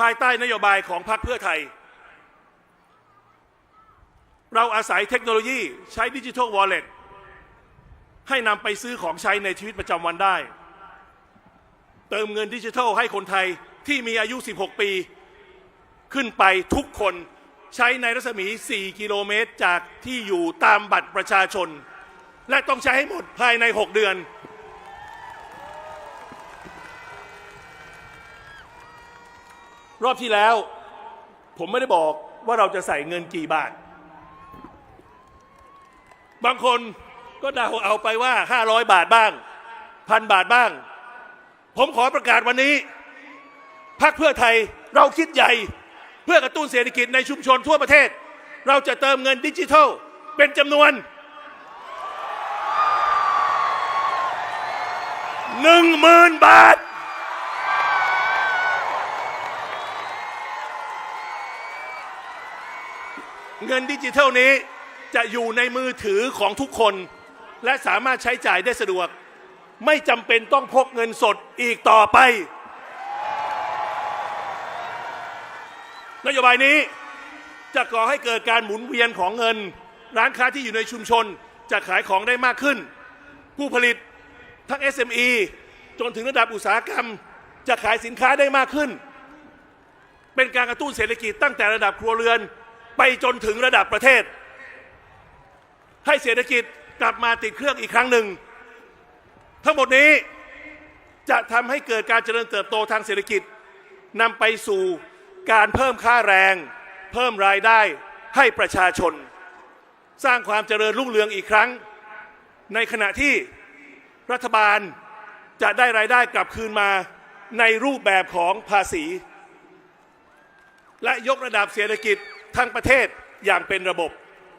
ภายใต้นโยบายของพรรคเพื่อไทย เราอาศัยเทคโนโลยีใช้ดิจิทัลวอลเล็ตให้นำไปซื้อของใช้ในชีวิตประจำวันได้ เติมเงินดิจิทัลให้คนไทยที่มีอายุ 16 ปี ขึ้นไปทุกคนใช้ในรัศมี 4 กิโลเมตรจากที่อยู่ตามบัตรประชาชน และต้องใช้ให้หมดภายใน 6 เดือน รอบที่แล้ว ผมไม่ได้บอกว่าเราจะใส่เงินกี่บาท บางคนก็เดาเอาไปว่า 500 บาทบ้างพันบาทบ้าง ผมขอประกาศวันนี้พรรคเพื่อไทยเราคิดใหญ่ เพื่อกระตุ้นเศรษฐกิจในชุมชนทั่วประเทศ เราจะเติมเงินดิจิทัล เป็นจำนวนหนึ่งหมื่นบาท เงินดิจิทัลนี้จะอยู่ในมือถือของทุกคน และสามารถใช้จ่ายได้สะดวก ไม่จำเป็นต้องพกเงินสดอีกต่อไป นโยบายนี้จะก่อให้เกิดการหมุนเวียนของเงิน ร้านค้าที่อยู่ในชุมชนจะขายของได้มากขึ้น ผู้ผลิตทั้ง SME จนถึงระดับอุตสาหกรรม จะขายสินค้าได้มากขึ้น เป็นการกระตุ้นเศรษฐกิจตั้งแต่ระดับครัวเรือน ไปจนถึงระดับประเทศ ให้เศรษฐกิจกลับมาติดเครื่องอีกครั้งหนึ่ง ทั้งหมดนี้จะทำให้เกิดการเจริญเติบโตทางเศรษฐกิจนำไปสู่การเพิ่มค่าแรง เพิ่มรายได้ให้ประชาชน สร้างความเจริญรุ่งเรืองอีกครั้ง ในขณะที่รัฐบาลจะได้รายได้กลับคืนมาในรูปแบบของภาษี และยกระดับเศรษฐกิจ ทั้งประเทศอย่างเป็นระบบ